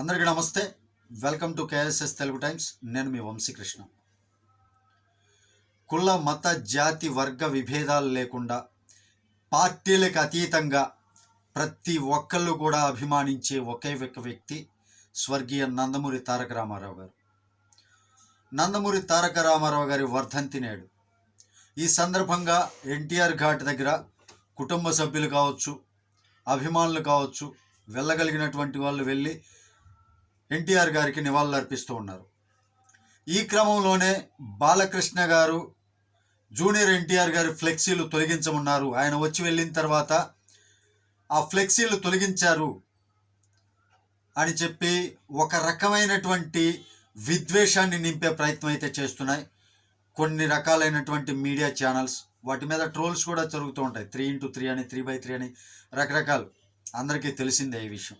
అందరికీ నమస్తే. Welcome to K S S Telugu Times నేను మీ వంశీకృష్ణ కుల మత జాతి వర్గ విభేదాలు లేకుండా పార్టీలకు అతీతంగా ప్రతి ఒక్కళ్ళు కూడా అభిమానించే ఒకే ఒక వ్యక్తి స్వర్గీయ నందమూరి తారక రామారావు గారు. నందమూరి తారక రామారావు గారి వర్ధంతి నేడు. ఈ సందర్భంగా ఎన్టీఆర్ ఘాట్ దగ్గర కుటుంబ సభ్యులు కావచ్చు అభిమానులు కావచ్చు వెళ్ళగలిగినటువంటి వాళ్ళు వెళ్ళి ఎన్టీఆర్ గారికి నివాళులు అర్పిస్తూ ఉన్నారు. ఈ క్రమంలోనే బాలకృష్ణ గారు జూనియర్ ఎన్టీఆర్ గారి ఫ్లెక్సీలు తొలగించమన్నారు. ఆయన వచ్చి వెళ్ళిన తర్వాత ఆ ఫ్లెక్సీలు తొలగించారు అని చెప్పి ఒక రకమైనటువంటి విద్వేషాన్ని నింపే ప్రయత్నం అయితే చేస్తున్నాయి. కొన్ని రకాలైనటువంటి మీడియా ఛానల్స్ వాటి మీద ట్రోల్స్ కూడా జరుగుతూ ఉంటాయి. త్రీ ఇంటూ త్రీ అని త్రీ బై త్రీ అని రకరకాలు. అందరికీ తెలిసిందే ఈ విషయం.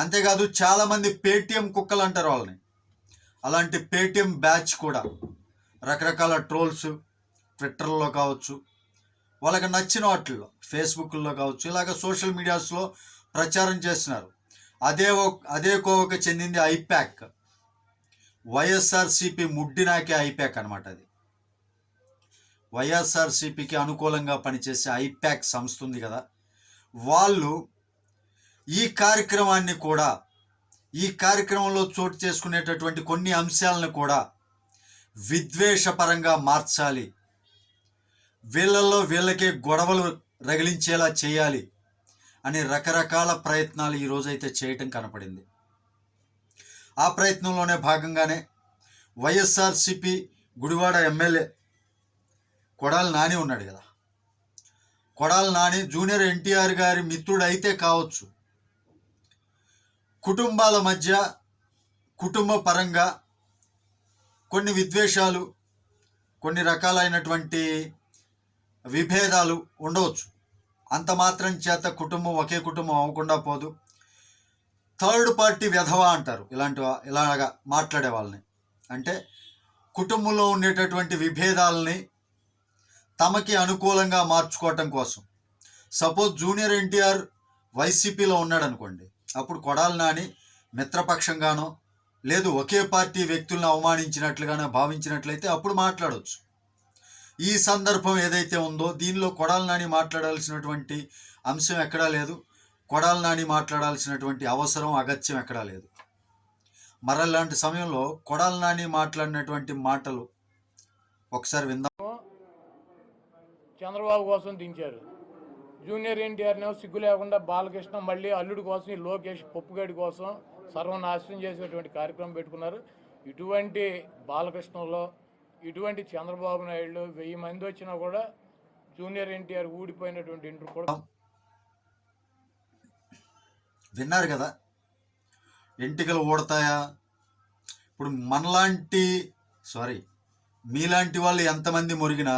అంతేకాదు చాలామంది పేటిఎం కుక్కలు అంటారు వాళ్ళని. అలాంటి పేటిఎం బ్యాచ్ కూడా రకరకాల ట్రోల్స్ ట్విట్టర్లో కావచ్చు వాళ్ళకి నచ్చిన వాటిల్లో ఫేస్బుక్లో కావచ్చు ఇలాగ సోషల్ మీడియాస్లో ప్రచారం చేస్తున్నారు. అదే ఒక- అదే కోవకు చెందింది ఐప్యాక్ వైఎస్ఆర్సిపి ముడ్డినాకే ఐప్యాక్ అనమాట అది. వైఎస్ఆర్సిపికి అనుకూలంగా పనిచేసే ఐప్యాక్ సంస్థ ఉంది కదా. వాళ్ళు ఈ కార్యక్రమాన్ని కూడా ఈ కార్యక్రమంలో చోటు చేసుకునేటటువంటి కొన్ని అంశాలను కూడా విద్వేషపరంగా మార్చాలి. వీళ్ళల్లో వీళ్ళకే గొడవలు రగిలించేలా చేయాలి అని రకరకాల ప్రయత్నాలు ఈరోజైతే చేయటం కనపడింది. ఆ ప్రయత్నంలోనే భాగంగానే వైఎస్ఆర్సిపి గుడివాడ ఎమ్మెల్యే కొడాల నాని ఉన్నాడు కదా. కొడాలి నాని జూనియర్ ఎన్టీఆర్ గారి మిత్రుడు అయితే కావచ్చు. కుటుంబాల మధ్య కుటుంబ పరంగా కొన్ని విద్వేషాలు కొన్ని రకాలైనటువంటి విభేదాలు ఉండవచ్చు. అంత మాత్రం చేత కుటుంబం ఒకే కుటుంబం అవ్వకుండా పోదు. థర్డ్ పార్టీ వ్యధవ అంటారు. ఇలాంటి ఇలాగా మాట్లాడే వాళ్ళని. అంటే కుటుంబంలో ఉండేటటువంటి విభేదాలని తమకి అనుకూలంగా మార్చుకోవటం కోసం. సపోజ్ జూనియర్ ఎన్టీఆర్ వైసీపీలో ఉన్నాడు అనుకోండి అప్పుడు కొడాలి నాని మిత్రపక్షంగానో లేదు ఒకే పార్టీ వ్యక్తులను అవమానించినట్లుగానో భావించినట్లయితే అప్పుడు మాట్లాడవచ్చు ఈ సందర్భం ఏదైతే ఉందో దీనిలో కొడాలి నాని మాట్లాడాల్సినటువంటి అంశం ఎక్కడా లేదు. కొడాలి నాని మాట్లాడాల్సినటువంటి అవసరం అగత్యం ఎక్కడా లేదు. మరలాంటి సమయంలో కొడాలి నాని మాట్లాడినటువంటి మాటలు ఒకసారి విందాం. చంద్రబాబు కోసం దించారు. జూనియర్ ఎన్టీఆర్నేమో సిగ్గు లేకుండా బాలకృష్ణ మళ్ళీ అల్లుడి కోసం ఈ లోకేష్ పప్పుగడి కోసం సర్వనాశనం చేసేటువంటి కార్యక్రమం పెట్టుకున్నారు. ఇటువంటి బాలకృష్ణలో ఇటువంటి చంద్రబాబు నాయుడు వెయ్యి మంది వచ్చినా కూడా జూనియర్ ఎన్టీఆర్ ఊడిపోయినటువంటి ఇంటర్ కూడా విన్నారు కదా. ఎంటికలు ఊడతాయా ఇప్పుడు మనలాంటి సారీ మీలాంటి వాళ్ళు ఎంతమంది మురిగినా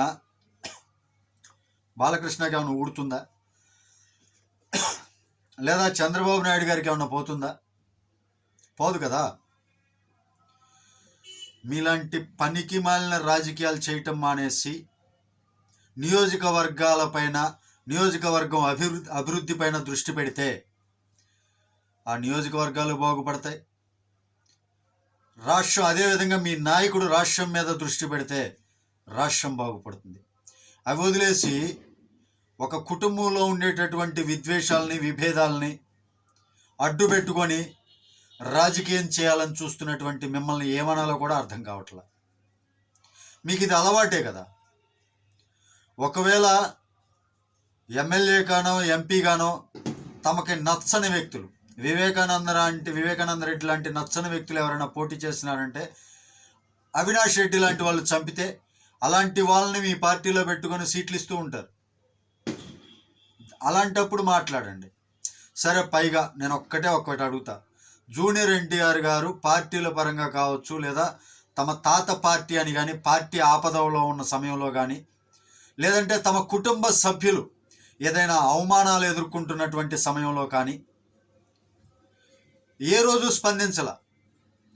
బాలకృష్ణకి ఏమైనా ఊడుతుందా? లేదా చంద్రబాబు నాయుడు గారికి ఏమైనా పోతుందా? పోదు కదా. మీలాంటి పనికి మాలిన రాజకీయాలు చేయటం మానేసి నియోజకవర్గాలపైన నియోజకవర్గం అభివృద్ధి అభివృద్ధి పైన దృష్టి పెడితే ఆ నియోజకవర్గాలు బాగుపడతాయి. రాష్ట్రం అదేవిధంగా మీ నాయకుడు రాష్ట్రం మీద దృష్టి పెడితే రాష్ట్రం బాగుపడుతుంది. అవి వదిలేసి ఒక కుటుంబంలో ఉండేటటువంటి విద్వేషాలని విభేదాలని అడ్డు పెట్టుకొని రాజకీయం చేయాలని చూస్తున్నటువంటి మిమ్మల్ని ఏమనాలో కూడా అర్థం కావట్లా. మీకు ఇది అలవాటే కదా. ఒకవేళ ఎమ్మెల్యే కానో ఎంపీ కానో తమకి నచ్చని వ్యక్తులు వివేకానంద లాంటి వివేకానంద రెడ్డి లాంటి నచ్చని వ్యక్తులు ఎవరైనా పోటీ చేస్తున్నారంటే అవినాష్ రెడ్డి లాంటి వాళ్ళు చంపితే అలాంటి వాళ్ళని మీ పార్టీలో పెట్టుకొని సీట్లు ఇస్తూ ఉంటారు. అలాంటప్పుడు మాట్లాడండి. సరే పైగా నేను ఒక్కటే ఒక్కటి అడుగుతా. జూనియర్ ఎన్టీఆర్ గారు పార్టీల పరంగా కావచ్చు లేదా తమ తాత పార్టీ అని కానీ పార్టీ ఆపదలో ఉన్న సమయంలో కానీ లేదంటే తమ కుటుంబ సభ్యులు ఏదైనా అవమానాలు ఎదుర్కొంటున్నటువంటి సమయంలో కానీ ఏ రోజు స్పందించాల?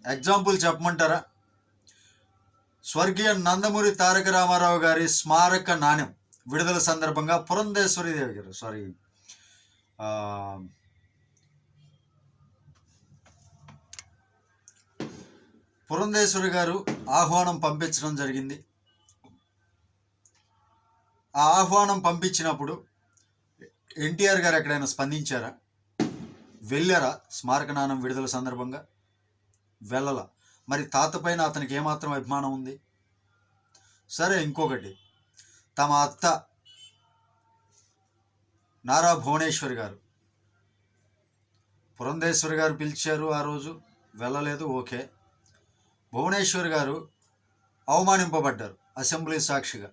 ఎగ్జాంపుల్ చెప్పమంటారా? స్వర్గీయ నందమూరి తారక రామారావు గారి స్మారక నాణ్యం. విడుదల సందర్భంగా పురంధేశ్వరి దేవి గారు సారీ పురంధేశ్వరి గారు ఆహ్వానం పంపించడం జరిగింది. ఆ ఆహ్వానం పంపించినప్పుడు ఎన్టీఆర్ గారు ఎక్కడైనా స్పందించారా? వెళ్ళారా స్మారక నాణం విడుదల సందర్భంగా? వెళ్ళలా. మరి తాత పైన అతనికి ఏమాత్రం అభిమానం ఉంది? సరే ఇంకొకటి. తమ అత్త నారా భువనేశ్వరి గారు. పురంధేశ్వరి గారు పిలిచారు ఆ రోజు. వెళ్ళలేదు ఓకే. భువనేశ్వర్ గారు అవమానింపబడ్డారు అసెంబ్లీ సాక్షిగా.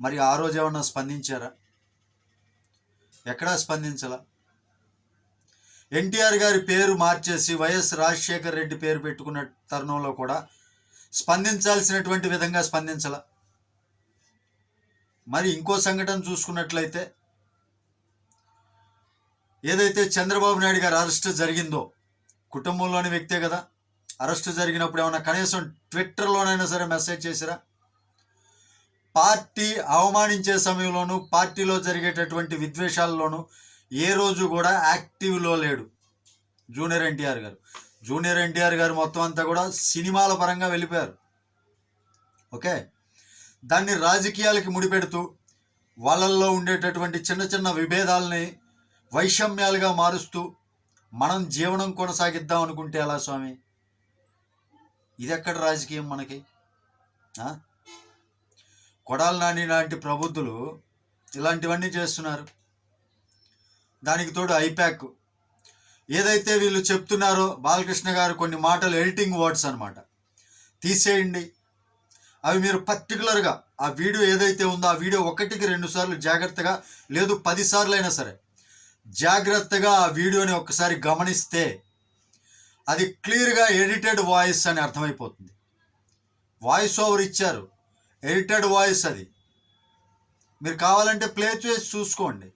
మరి ఆ రోజు ఏమన్నా స్పందించారా? ఎక్కడా స్పందించలా? ఎన్టీఆర్ గారి పేరు మార్చేసి వైఎస్ రాజశేఖర్ రెడ్డి పేరు పెట్టుకున్న తరుణంలో కూడా స్పందించాల్సినటువంటి విధంగా స్పందించలా? మరి ఇంకో సంఘటన చూసుకున్నట్లయితే ఏదైతే చంద్రబాబు నాయుడు గారు అరెస్ట్ జరిగిందో కుటుంబంలోని వ్యక్తే కదా అరెస్ట్ జరిగినప్పుడు ఏమైనా కనీసం ట్విట్టర్లోనైనా సరే మెసేజ్ చేసిరా పార్టీ అవమానించే సమయంలోనూ పార్టీలో జరిగేటటువంటి విద్వేషాల్లోనూ ఏ రోజు కూడా యాక్టివ్లో లేడు జూనియర్ ఎన్టీఆర్ గారు. జూనియర్ ఎన్టీఆర్ గారు మొత్తం అంతా కూడా సినిమాల పరంగా వెళ్ళిపోయారు. ఓకే? దాన్ని రాజకీయాలకి ముడిపెడుతూ వాళ్ళల్లో ఉండేటటువంటి చిన్న చిన్న విభేదాలని వైషమ్యాలుగా మారుస్తూ మనం జీవనం కొనసాగిద్దాం అనుకుంటే ఎలా స్వామి? ఇది ఎక్కడ రాజకీయం మనకి? కొడాల నాని లాంటి ప్రబుద్ధులు ఇలాంటివన్నీ చేస్తున్నారు. దానికి తోడు ఐప్యాక్ ఏదైతే వీళ్ళు చెప్తున్నారో బాలకృష్ణ గారు కొన్ని మాటలు ఎడిటింగ్ వర్డ్స్ అనమాట తీసేయండి. అవి మీరు పర్టికులర్గా ఆ వీడియో ఏదైతే ఉందో ఆ వీడియో ఒకటికి రెండు సార్లు జాగ్రత్తగా లేదు పది సార్లు అయినా సరే జాగ్రత్తగా ఆ వీడియోని ఒకసారి గమనిస్తే అది క్లియర్గా ఎడిటెడ్ వాయిస్ అని అర్థమైపోతుంది. వాయిస్ ఓవర్ ఇచ్చారు. ఎడిటెడ్ వాయిస్ అది. మీరు కావాలంటే ప్లే చేసి చూసుకోండి.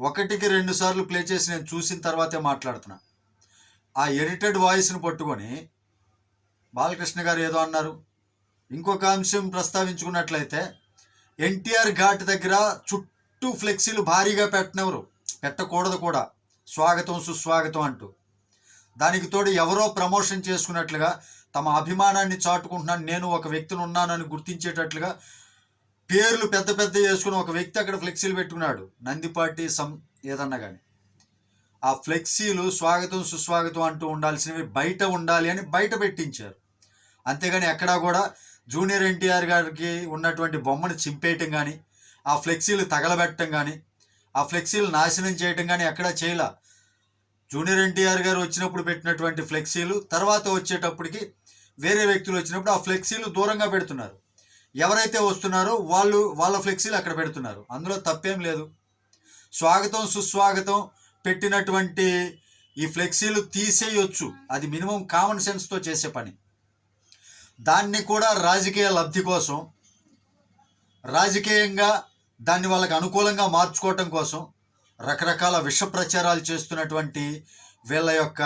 ఒకటికి రెండు సార్లు ప్లే చేసి నేను చూసిన తర్వాతే మాట్లాడుతున్నా. ఆ ఎడిటెడ్ వాయిస్ని పట్టుకొని బాలకృష్ణ గారు ఏదో అన్నారు. ఇంకొక అంశం ప్రస్తావించుకున్నట్లయితే ఎన్టీఆర్ ఘాట్ దగ్గర చుట్టూ ఫ్లెక్సీలు భారీగా పెట్టినవరు. పెట్టకూడదు కూడా. స్వాగతం సుస్వాగతం అంటూ. దానికి తోడు ఎవరో ప్రమోషన్ చేసుకున్నట్లుగా తమ అభిమానాన్ని చాటుకుంటున్నాను. నేను ఒక వ్యక్తిని ఉన్నానని గుర్తించేటట్లుగా పేర్లు పెద్ద పెద్ద వేసుకుని ఒక వ్యక్తి అక్కడ ఫ్లెక్సీలు పెట్టుకున్నాడు. నందిపాటి సం ఏదన్నా కానీ ఆ ఫ్లెక్సీలు స్వాగతం సుస్వాగతం అంటూ ఉండాల్సినవి బయట ఉండాలి అని బయట పెట్టించారు. అంతేగాని ఎక్కడా కూడా జూనియర్ ఎన్టీఆర్ గారికి ఉన్నటువంటి బొమ్మను చింపేయటం కానీ ఆ ఫ్లెక్సీలు తగలబెట్టడం కానీ ఆ ఫ్లెక్సీలు నాశనం చేయటం కానీ ఎక్కడా చేయలా. జూనియర్ ఎన్టీఆర్ గారు వచ్చినప్పుడు పెట్టినటువంటి ఫ్లెక్సీలు తర్వాత వచ్చేటప్పటికి వేరే వ్యక్తులు వచ్చినప్పుడు ఆ ఫ్లెక్సీలు దూరంగా పెడుతున్నారు. ఎవరైతే వస్తున్నారో వాళ్ళు వాళ్ళ ఫ్లెక్సీలు అక్కడ పెడుతున్నారు. అందులో తప్పేం లేదు. స్వాగతం సుస్వాగతం పెట్టినటువంటి ఈ ఫ్లెక్సీలు తీసేయొచ్చు. అది మినిమం కామన్ సెన్స్తో చేసే పని. దాన్ని కూడా రాజకీయ లబ్ధి కోసం రాజకీయంగా దాన్ని వాళ్ళకి అనుకూలంగా మార్చుకోవటం కోసం రకరకాల విష ప్రచారాలు చేస్తున్నటువంటి వీళ్ళ యొక్క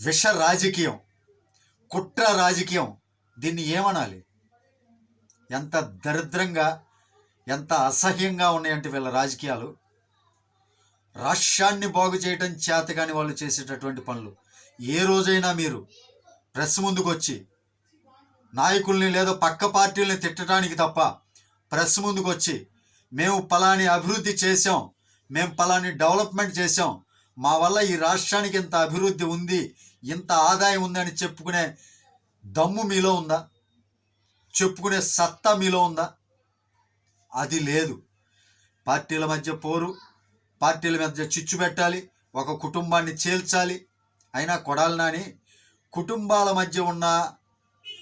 విష రాజకీయం కుట్ర రాజకీయం దీన్ని ఏమనాలి? ఎంత దరిద్రంగా ఎంత అసహ్యంగా ఉన్నాయంటే వీళ్ళ రాజకీయాలు. రాష్ట్రాన్ని బాగు చేయటం చేత వాళ్ళు చేసేటటువంటి పనులు. ఏ రోజైనా మీరు ప్రెస్ ముందుకు వచ్చి నాయకుల్ని లేదా పక్క పార్టీల్ని తిట్టడానికి తప్ప ప్రెస్ ముందుకు వచ్చి మేము పలాని అభివృద్ధి చేసాం మేము పలాని డెవలప్మెంట్ చేసాం మా వల్ల ఈ రాష్ట్రానికి ఇంత అభివృద్ధి ఉంది ఇంత ఆదాయం ఉందని చెప్పుకునే దమ్ము మీలో ఉందా? చెప్పుకునే సత్తా మీలో ఉందా? అది లేదు. పార్టీల మధ్య పోరు పార్టీల మధ్య చిచ్చు పెట్టాలి ఒక కుటుంబాన్ని చేల్చాలి. అయినా కొడాలి నాని కుటుంబాల మధ్య ఉన్న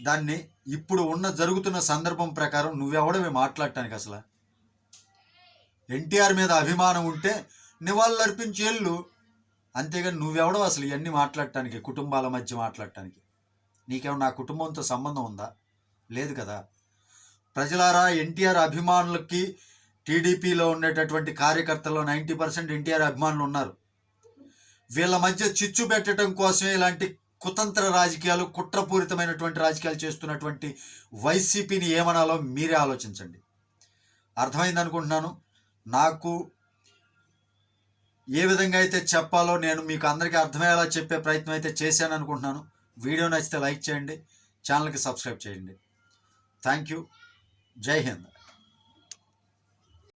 దాన్ని ఇప్పుడు ఉన్న జరుగుతున్న సందర్భం ప్రకారం నువ్వెవడమే మాట్లాడటానికి అసలు. ఎన్టీఆర్ మీద అభిమానం ఉంటే నివాళులర్పించి వెళ్ళు అంతేగాని నువ్వెవడో అసలు ఇవన్నీ మాట్లాడటానికి కుటుంబాల మధ్య మాట్లాడటానికి. నీకేమన్నా నా కుటుంబంతో సంబంధం ఉందా? లేదు కదా. ప్రజలారా ఎన్టీఆర్ అభిమానులకి టీడీపీలో ఉండేటటువంటి కార్యకర్తల్లో నైంటీ పర్సెంట్ ఎన్టీఆర్ అభిమానులు ఉన్నారు. వీళ్ళ మధ్య చిచ్చు పెట్టడం కోసమే ఇలాంటి కుతంత్ర రాజకీయాలు కుట్రపూరితమైనటువంటి రాజకీయాలు చేస్తున్నటువంటి వైసీపీని ఏమనాలో మీరే ఆలోచించండి. అర్థమైంది అనుకుంటున్నాను? నాకు ఏ విధంగా అయితే చెప్పాలో నేను మీకు అందరికీ అర్థమయ్యేలా చెప్పే ప్రయత్నం అయితే చేశాను అనుకుంటున్నాను. వీడియో నచ్చితే లైక్ చేయండి ఛానల్కి సబ్స్క్రైబ్ చేయండి. Thank you. జై హింద్.